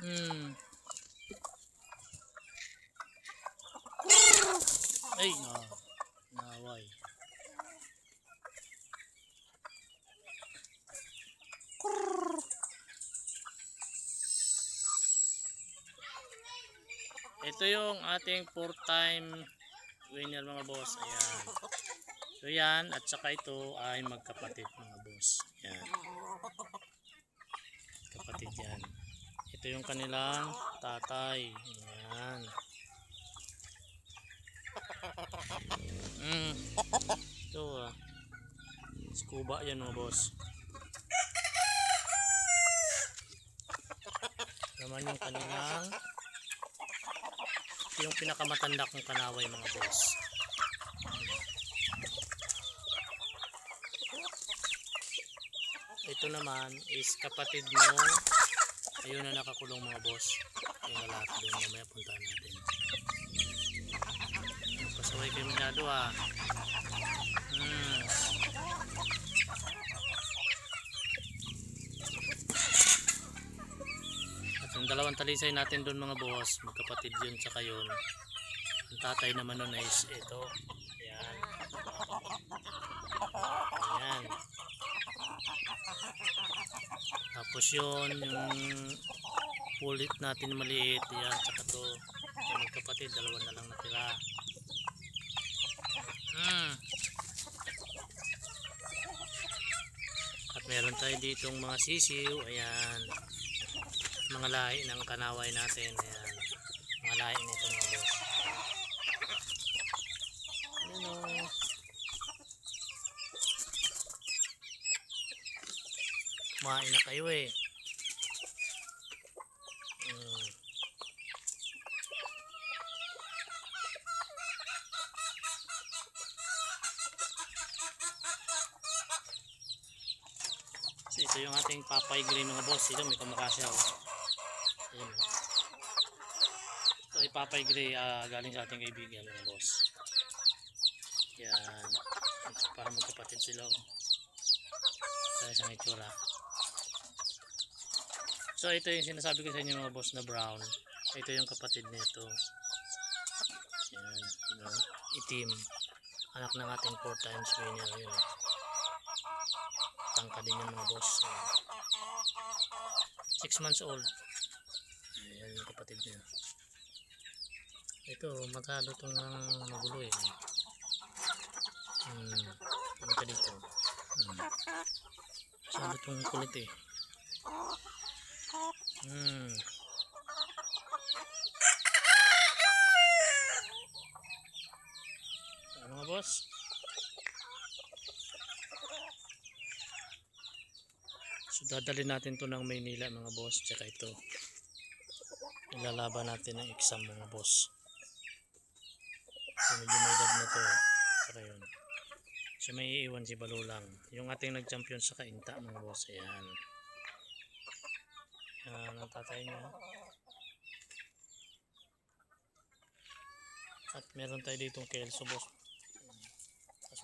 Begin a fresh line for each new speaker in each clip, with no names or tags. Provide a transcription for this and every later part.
Hmm. Ay, na. Naway. Ito yung ating four time winner mga boss. Ayan. So yan, at saka ito ay magkapatid mga boss. Yan. Ito yung kanilang tatay. Ayan. Mm. Ito ah. Scuba yan mga boss. Naman yung kanilang ito yung pinakamatanda kong kanaway mga boss. Ito naman is kapatid nung ayun na nakakulong mga boss. Yung lalaki doon mamaya puntahan natin. Pasaway kayo masyado ah. Hmm. At yung dalawang talisay natin doon mga boss, magkapatid yun tsaka yun. Ang tatay naman nun is ito. Ayan. Ayan. Tapos yun, yung pulit natin maliit, yan, tsaka to. Yung magkapatid, dalawa na lang natira. Hmm. At meron tayo ditong mga sisiw, ayan. Mga lahi ng kanaway natin, ayan. Mga lahi nito mga boss. Ayan o. Kumain na kayo eh. Mm. So ito yung ating papay green mga boss. Ito may kumakasya oh. Oh. Ito ay papay gray ah, galing sa ating kaibigan mga boss. Yan. Para magkapatid sila oh. Sa isang itsura. So ito yung sinasabi ko sa inyo mga boss na brown. Ito yung kapatid nito. Yan, know, itim. Anak ng ating four times winner yun. Tangka din yung mga boss. Ayan. 6 months old. Ayan yung kapatid niya. Ito, masyado itong magulo eh. Hmm. Ano ka dito? Hmm. Masyado itong kulit eh. Hmm. Nga boss? So dadalhin natin to ng Maynila mga boss tsaka ito. Ilalaban natin ng exam mga boss. So medyo may edad na to. Saka yun. So may iiwan si Balulang. Yung ating nag-champion sa kainta mga boss. Ayan. Yan ang tatay niya. At meron tayo ditong kelso boss.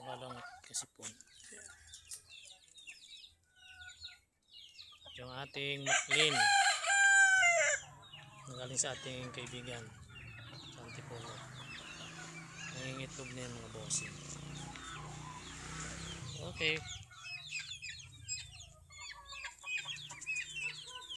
Kaso nga lang kasipon. At yung ating maklin. Nagaling sa ating kaibigan. Sa Antipolo. Nangingitlog na yung mga bossing. Okay.